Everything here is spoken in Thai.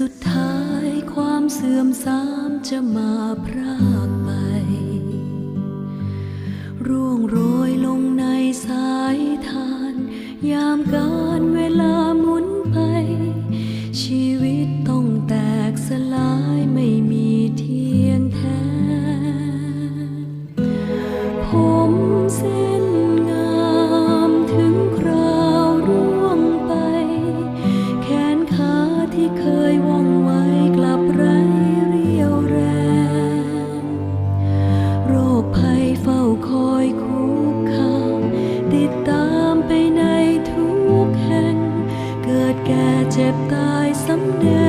สุดท้ายความเสื่อมทรามจะมาพรากไป ร่วงโรยลงในสายทาน ยามการเวลาหมุนไป ชีวิตต้องแตกสลายไม่มีเทียงแท้ ผมเส้นงามถึงคราวร่วงไป แขนขาที่เคย ติดตามไปในทุกแห่ง เกิดแก่เจ็บตายซ้ำเนา